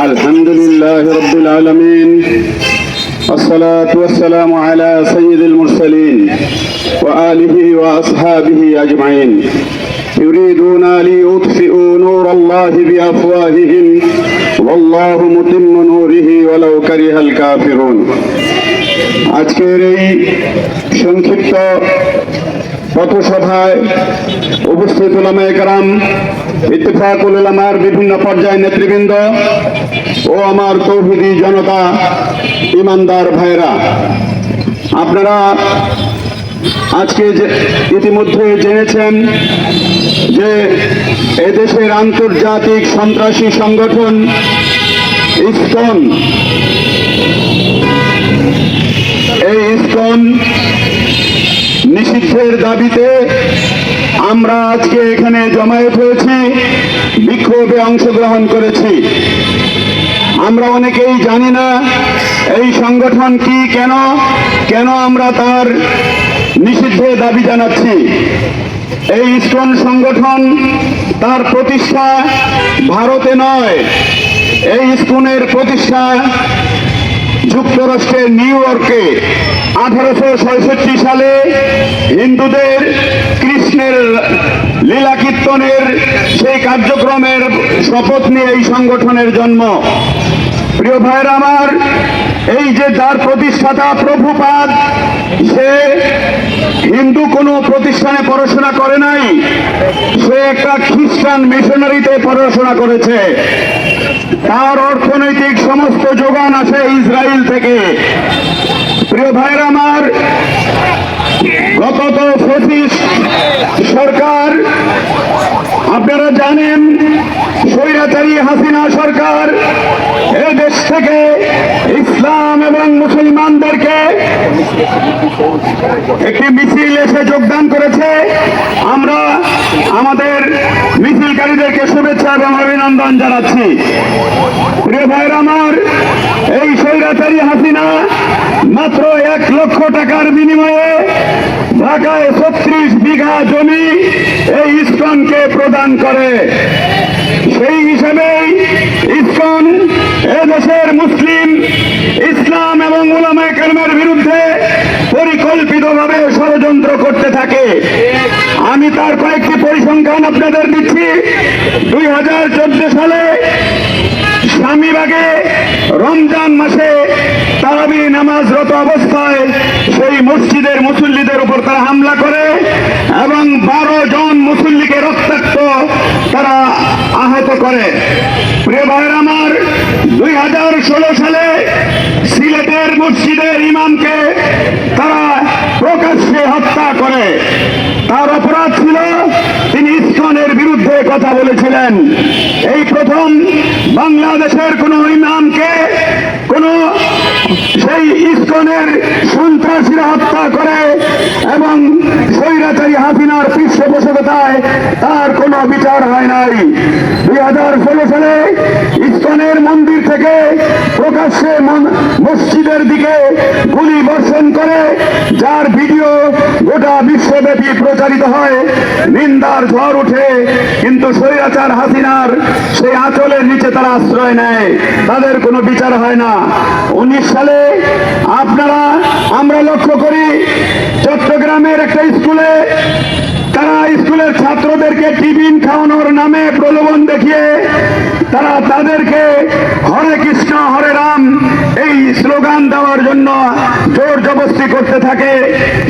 الحمد لله رب العالمين الصلاة والسلام على سيد المرسلين وآله وأصحابه أجمعين يريدون ليطفئوا نور الله بأفواههم والله متم نوره ولو كره الكافرون আজকের এই সংক্ষিপ্ত পথসভায় উপস্থিত উলামায়ে কারাম ইত্তেফাকুল উলামার বিভিন্ন পর্যায়ের নেতৃবৃন্দ ও আমার তৌহিদি জনতা, ইমানদার ভাইরা আপনারা আজকে যে ইতিমধ্যে জেনেছেন যে এদেশের আন্তর্জাতিক সন্ত্রাসী সংগঠন ইসকন, এই ইসকন নিষিদ্ধের দাবিতে আমরা আজকে এখানে জমায়েত হয়েছি, বিক্ষোভে অংশগ্রহণ করেছি। আমরা অনেকেই জানি না এই সংগঠন কি কেন কেন আমরা তার নিষিদ্ধের দাবি জানাচ্ছি। এই ইস্কন সংগঠন তার প্রতিষ্ঠা ভারতে নয়, এই ইস্কনের প্রতিষ্ঠা যুক্তরাষ্ট্রের নিউ ইয়র্কে। আঠারোশো সালে হিন্দুদের কৃষ্ণের লীলা কীর্তনের সেই কার্যক্রমের শপথ নিয়ে এই সংগঠনের জন্ম। প্রিয় ভাইয়ের আমার, এই যে যার প্রতিষ্ঠাতা প্রভুপাদ, সে হিন্দু কোনো প্রতিষ্ঠানে পড়াশোনা করে নাই, সে একটা খ্রিস্টান মিশনারিতে পড়াশোনা করেছে। তার অর্থনৈতিক সমস্ত যোগান আসে ইসরায়েল থেকে। প্রিয় ভাইয়ের আমার, গত পঁচিশ সরকার, আপনারা জানেন, স্বৈরাচারী হাসিনা সরকার এ দেশ থেকে ইসলাম এবং মুসলমানদেরকে একটি মিছিল এসে যোগদান করেছে। আমরা আমাদের মিছিলকারীদেরকে শুভেচ্ছা এবং অভিনন্দন জানাচ্ছি। প্রিয় ভাইয়ের আমার, এই স্বৈরাচারী হাসিনা মাত্র এক লক্ষ টাকার বিনিময়ে ঢাকায় ছত্রিশ বিঘা জমি এই ইস্কনকে প্রদান করে। সেই হিসেবেই ইসকন এদেশের মুসলিম, ইসলাম এবং উলামায়ে কেরামের বিরুদ্ধে পরিকল্পিতভাবে ষড়যন্ত্র করতে থাকে। আমি তার কয়েকটি পরিসংখ্যান আপনাদের দিচ্ছি। দুই হাজার চোদ্দ সালে স্বামীবাগে রমজান মাসে তারাবি নামাজরত অবস্থায় সেই মসজিদের মুসল্লিদের উপর তারা হামলা করে এবং বারো জন মুসল্লিকে রক্তাক্ত তারা আহত করে। প্রিয় ভাইয়ের আমার দুই হাজার ষোলো সালে সিলেটের মসজিদের ইমামকে তারা প্রকাশ্যে হত্যা করে। তার অপরাধ ছিল, তিনি ইসকনের বিরুদ্ধে কথা বলেছিলেন। এই প্রথম বাংলাদেশের কোন ইমামকে কোন সেই ইসকনের সন্ত্রাসীরা হত্যা করে এবং স্বৈরাচারী হাসিনার পৃষ্ঠপোষকতায় তার কোনো বিচার হয় নাই। দুই হাজার ষোলো সালে ইসকনের মন্দির থেকে প্রকাশ্যে মসজিদের দিকে গুলি বর্ষণ করে, যার ভিডিও গোটা বিশ্বব্যাপী প্রচারিত হয়। নিন্দার ঝড় উঠে কিন্তু স্বৈরাচার হাসিনার সেই আঁচলের নিচে তারা আশ্রয় নেয়। তাদের কোনো বিচার হয় না। উনিশ সালে আপনারা, আমরা লক্ষ্য করি, চট্টগ্রামের একটা স্কুলে তারা স্কুলের ছাত্রদেরকে টিফিন খাওয়ানোর নামে প্রলোভন দেখিয়ে তারা তাদেরকে হরে কৃষ্ণ, হরে রাম এই স্লোগান দেওয়ার জন্য জোর জবস্তি করতে থাকে।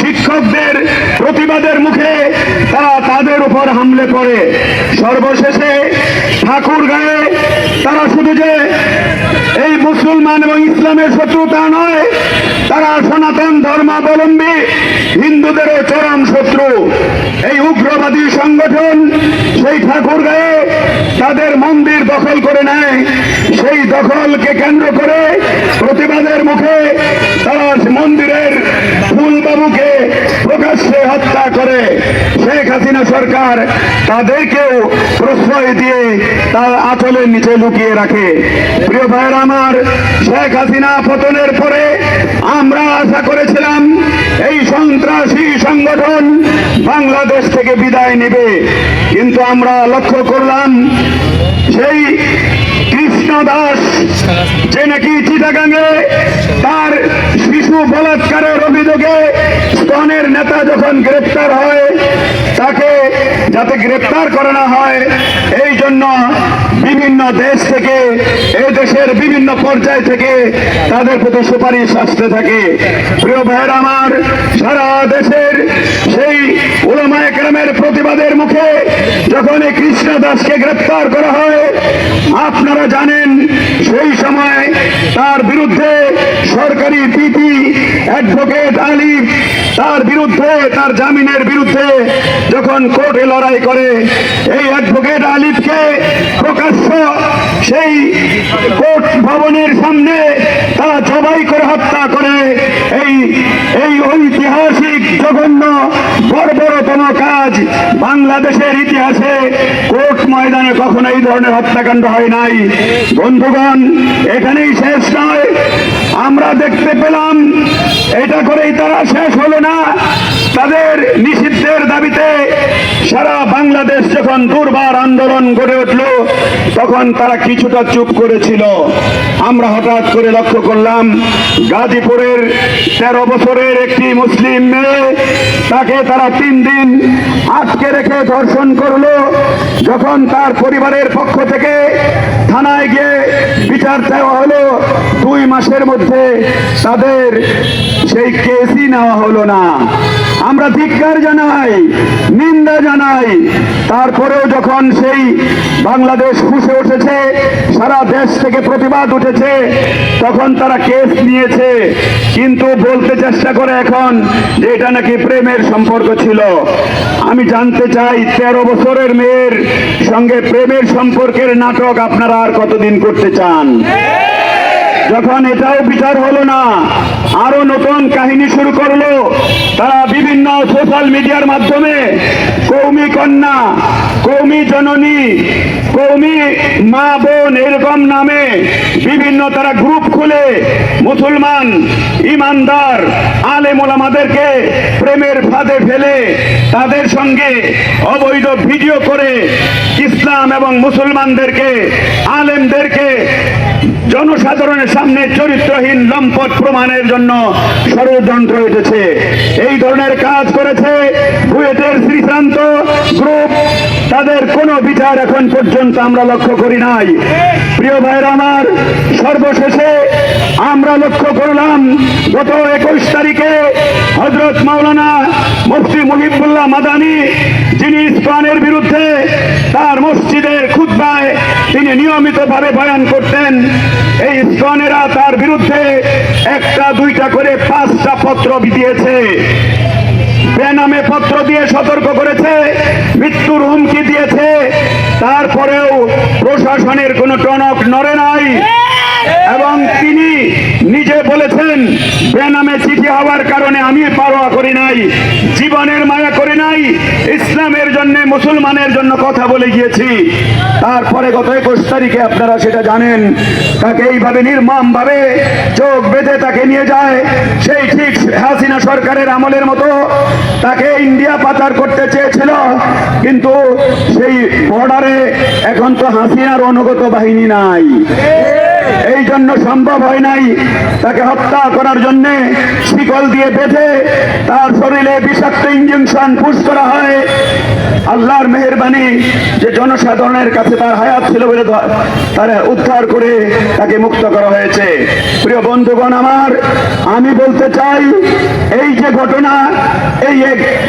শিক্ষকদের প্রতিবাদের মুখে তারা তাদের উপর হামলে পড়ে। সর্বশেষে ঠাকুর গায়ে তারা শুধু যে এই মুসলমান এবং ইসলামের শত্রুতা নয়, তারা সনাতন ধর্মাবলম্বী হিন্দুদেরও চরম শত্রু। এই উগ্রবাদী সংগঠন সেই ঠাকুর গায়ে তাদের মন্দির দখল করে নেয়। সেই দখলকে কেন্দ্র করে প্রতিবাদের মুখে তারা মন্দিরের ফুলবাবুকে প্রকাশ্যে হত্যা করে শেখ হাসিনা সরকার তাদেরকেও প্রশ্রয় দিয়ে তার আঁচলের নিচে লুকিয়ে রাখে। প্রিয় ভাইয়ের আমার, শেখ হাসিনা পতনের পরে আমরা আশা করেছিলাম এই সন্ত্রাসী সংগঠন বাংলাদেশ থেকে বিদায় নেবে। কিন্তু আমরা লক্ষ্য করলাম সেই কৃষ্ণ দাস যে নাকি চিটাগাঙ্গে তার শিশু বলাৎকারের অভিযোগে স্তনের নেতা যখন গ্রেপ্তার হয় তাকে যাতে গ্রেপ্তার করানো হয় এই জন্য বিভিন্ন দেশ থেকে, এই দেশের বিভিন্ন পর্যায় থেকে তাদের প্রতি সুপারিশ আসতে থাকে। প্রিয় ভাইয়ের আমার, সারা দেশের সেই ওলামায় গ্রামের প্রতিবাদের মুখে যখন এই কৃষ্ণ দাসকে গ্রেপ্তার করা হয়, আপনারা জানেন, সেই সময় তার বিরুদ্ধে সরকারি পিপি অ্যাডভোকেট আলিফ তার বিরুদ্ধে, তার জামিনের বিরুদ্ধে যখন কোর্টে লড়াই করে, এই অ্যাডভোকেট আলিফকে সেই কোর্ট ভবনের সামনে তারা জবাই করে হত্যা করে। এই এই ঐতিহাসিক জঘন্য, বর্বরতম কাজ বাংলাদেশের ইতিহাসে কোর্ট ময়দানে কখনো এই ধরনের হত্যাকাণ্ড হয় নাই। বন্ধুগণ, এখানেই শেষ নয়। আমরা দেখতে পেলাম, এটা করেই তারা শেষ হলো না। তাদের নিষিদ্ধের দাবিতে সারা বাংলাদেশ যখন দুর্বার আন্দোলন গড়ে উঠল, তখন তারা কিছুটা চুপ করেছিল। আমরা হঠাৎ করে লক্ষ্য করলাম, গাজীপুরের তেরো বছরের একটি মুসলিম মেয়ে, তাকে তারা তিন দিন আটকে রেখে ধর্ষণ করল। যখন তার পরিবারের পক্ষ থেকে থানায় গিয়ে বিচার চাওয়া হলো, দুই মাসের মধ্যে তাদের সেই কেসই নেওয়া হলো না। আমরা ধিক্কার জানাই, নিন্দা জানাই। তারপরেও যখন সেই বাংলাদেশ ফুসে উঠেছে, সারা দেশ থেকে প্রতিবাদ উঠেছে, তখন তারা কেস নিয়েছে। কিন্তু বলতে চেষ্টা করে এখন যে এটা নাকি প্রেমের সম্পর্ক ছিল। আমি জানতে চাই, তেরো বছরের মেয়ের সঙ্গে প্রেমের সম্পর্কের নাটক আপনারা আর কতদিন করতে চান? যখন এটাও বিচার হলো না আরও নতুন কাহিনী শুরু করল। তারা বিভিন্ন সোশ্যাল মিডিয়ার মাধ্যমে কৌমি কন্যা, কৌমি জননী, কৌমি মা বোন এরকম নামে বিভিন্ন তারা গ্রুপ খুলে মুসলমান, ইমানদার, আলেম ওলামাদেরকে প্রেমের ফাঁদে ফেলে তাদের সঙ্গে অবৈধ ভিডিও করে ইসলাম এবং মুসলমানদেরকে, আলেমদেরকে জনসাধারণের সামনে চরিত্রহীন লম্পট প্রমাণের জন্য ষড়যন্ত্র উঠেছে এই ধরনের কাজ করেছে বুয়েটের শ্রীশান্ত গ্রুপ। তাদের কোনো বিচার এখন পর্যন্ত আমরা লক্ষ্য করি নাই। প্রিয় ভাইয়ের আমার, সর্বশেষে আমরা লক্ষ্য করলাম, গত একুশ তারিখে হজরত মাওলানা মুফতি মুহিবুল্লাহ মাদানি, যিনি ইসলামের বিরুদ্ধে তার মসজিদের খুদ্ায় তিনি নিয়মিতভাবে বয়ান করতেন। এই ইসকনেরা তার বিরুদ্ধে একটা, দুইটা করে পাঁচটা পত্র দিয়েছে বেনামে পত্র দিয়ে সতর্ক করেছে, মৃত্যুর হুমকি দিয়েছে। তারপরেও প্রশাসনের কোনো টনক নড়ে নাই। এবং তিনি নিজে বলেছেন, বেনামে চিঠি হওয়ার কারণে আমি পারোয়া করি নাই, জীবনের মায়া করি নাই, ইসলামের জন্য, মুসলমানের জন্য কথা বলে গিয়েছি। তারপরে গত একুশ তারিখে আপনারা সেটা জানেন, তাকে এইভাবে নির্মম ভাবে চোখ বেঁধে তাকে নিয়ে যায়। সেই ঠিক হাসিনা সরকারের আমলের মতো তাকে ইন্ডিয়া পাচার করতে চেয়েছিল, কিন্তু সেই বর্ডারে এখন তো হাসিনার অনুগত বাহিনী নাই। এই জন্য সম্ভব হয় নাই তাকে হত্যা করার জন্য শিকল দিয়ে বেঁধে তার শরীরে বিষাক্ত ইঞ্জেকশন পুশ করা হয়। আল্লাহর মেহরবানি যে জনসাধারণের কাছে তার হায়াত ছিল বলে তারা উদ্ধার করে তাকে মুক্ত করা হয়েছে। প্রিয় বন্ধুগণ আমার, আমি বলতে চাই, এই যে ঘটনা, এই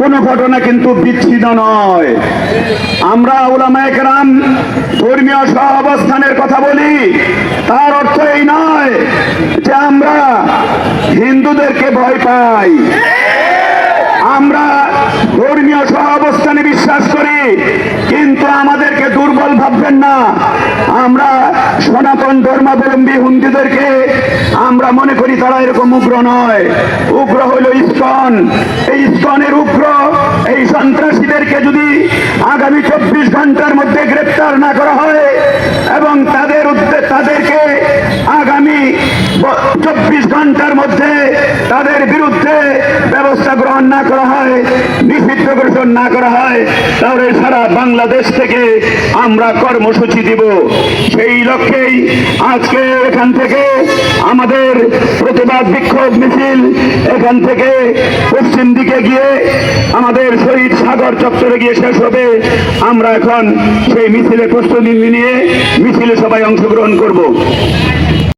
কোনো ঘটনা কিন্তু বিচ্ছিন্ন নয়। আমরা ওলামায়ে কেরাম ধর্মীয় সহাবস্থানের কথা বলি তার অর্থ এই নয় যে আমরা হিন্দুদেরকে ভয় পাই। আমরা ধর্মীয় সহাবস্থানে বিশ্বাস করি, কিন্তু আমাদেরকে দুর্বল ভাববেন না। আমরা সনাতন ধর্মাবলম্বী হিন্দুদেরকে আমরা মনে করি তারা এরকম উগ্র নয়। উগ্র হলো ইস্কন। এই ইস্কনের উগ্র, এই সন্ত্রাসীদেরকে যদি আগামী চব্বিশ ঘণ্টার মধ্যে গ্রেপ্তার না করা হয় এবং তাদের উদ্দে- ঘণ্টার মধ্যে তাদের বিরুদ্ধে ব্যবস্থা গ্রহণ না করা হয়, নিষিদ্ধ ঘোষণ না করা হয়, তাহলে সারা বাংলাদেশ থেকে আমরা কর্মসূচি দিব। সেই লক্ষ্যেই আজকে এখান থেকে আমাদের প্রতিবাদ বিক্ষোভ মিছিল এখান থেকে পশ্চিম দিকে গিয়ে আমাদের শহীদ সাগর চত্বরে গিয়ে শেষ হবে। আমরা এখন সেই মিছিলে প্রস্তুতি নিয়ে মিছিলে সবাই অংশগ্রহণ করব।